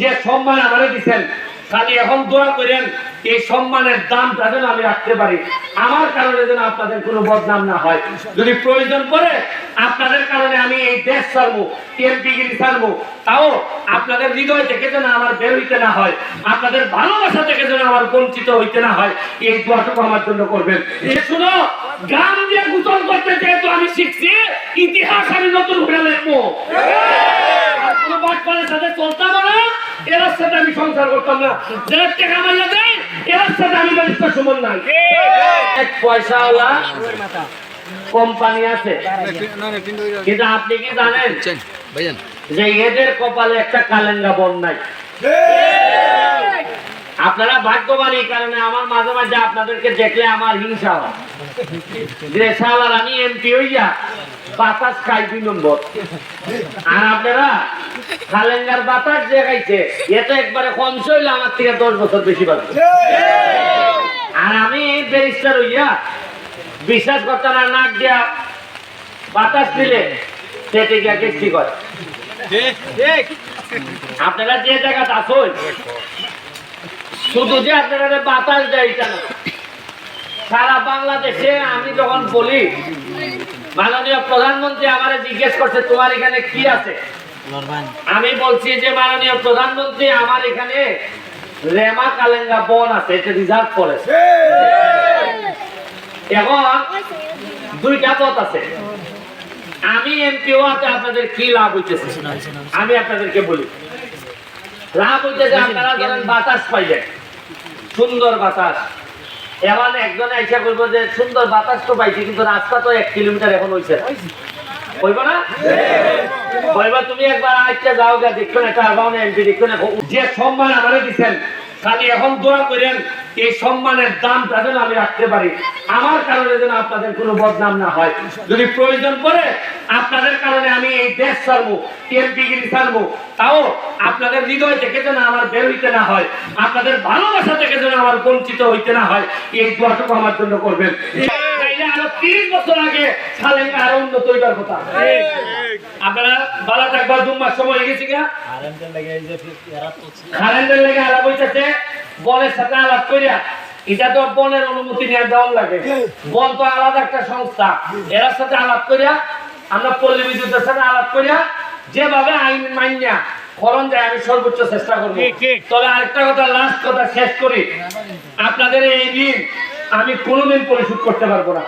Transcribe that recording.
যে সম্মান আমারে দিচ্ছেন খালি এখন দোয়া করেন, এই সম্মানের দামটা যেন আমি রাখতে পারি। আমার কারণে যেন আপনাদের কোনো বদনাম না হয়। যদি প্রয়োজন পড়ে, আপনাদের কারণে আমি এই দেশ ছাড়বো এমপিগিরি ছাড়বো। তাও আপনাদের হৃদয় থেকে যেন আমার বের হইতে না হয়, আপনাদের ভালোবাসা থেকে যেন আমার বঞ্চিত হইতে না হয়, এই দোয়াটুকু আমার জন্য করবেন। এ শুনো, গান দিয়ে গুতল করতে যেহেতু আমি শিখছি, ইতিহাস আমি নতুন করে লিখব। এর সাথে আমি সংসার করতাম না। যারা টাকা মাইয়া দেয় এর সাথে আমি সমান নাই। এক পয়সাওয়ালা কোম্পানি আছে। কিন্তু আপনি কি জানেন? ভাইজান। যে এদের কপালে একটা কালেঙ্গা বন নাই। আপনারা ভাগ্যবান এই কারণে আমার মাঝে মাঝে আপনাদেরকে দেখলে আমার হিংসা হয়। যে শালার আমি এমপি হইয়া বাতাস খাই দুই নম্বর। আর আপনারা কালেঙ্গার বাতাস যে খাইছে, এটা একবারে কম হইলে আমার থেকে দশ বছর বেশি পাবে আর আমি ব্যারিস্টার হইয়া বিশ্বাস করতে না, নাক দিয়া বাতাস দিলে সেটি গিয়া কেষ্টি করে। আপনারা যে জায়গাতে আসুন শুধু যে আপনারা বাতাস দেয় সারা বাংলাদেশে আমি যখন বলি মাননীয় প্রধানমন্ত্রী আমারে জিজ্ঞেস করছে তোমার এখানে কি আছে? আমি বলছি যে মাননীয় প্রধানমন্ত্রী আমার এখানে রেমা কালেঙ্গা বন আছে এটা রিজার্ভ করেছে এখন দুইটা পথ আছে। আমি এমপি হওয়াতে আপনাদের কি লাভ হইতেছে? আমি আপনাদেরকে বলি। লাভ হইতেছে আপনারা ধরেন বাতাস পাইলেন সুন্দর বাতাস। এখন একজনে আইসা করব যে সুন্দর বাতাস তো পাইছি, কিন্তু রাস্তা তো এক কিলোমিটার এখন এই সম্মানের আমি রাখতে পারি। আমার কারণে যেন আপনাদের কোনো বদনাম না হয়। যদি প্রয়োজন পড়ে আপনাদের কারণে আমি এই দেশ ছাড়বো এমপিগিরি ছাড়বো। তাও আপনাদের হৃদয় থেকে যেন আমার বের হইতে না হয় আপনাদের ভালোবাসা থেকে যেন আমার বঞ্চিত হইতে না হয় এই দোয়াটুকু আমার জন্য করবেন। আরও তিরিশ বছর আগে সালেঙ্গা আরও উন্নত হইবার কথা। আপনারা বালা থাকবার দু সময় হয়ে গেছে গা কারেন্টের লেগে আলাপ হইতেছে বনের সাথে আলাপ করিয়া এটা তো বনের অনুমতি নিয়ে দেওয়ার লাগে। বন তো আলাদা একটা সংস্থা। এর সাথে আলাপ করিয়া আমরা পল্লী বিদ্যুতের সাথে আলাপ করিয়া যেভাবে আইন মাইনা করণ যায় আমি সর্বোচ্চ চেষ্টা করব। তবে আরেকটা কথা লাস্ট কথা শেষ করি। আপনাদের এই দিন আমি কোনোদিন পরিশোধ করতে পারব না।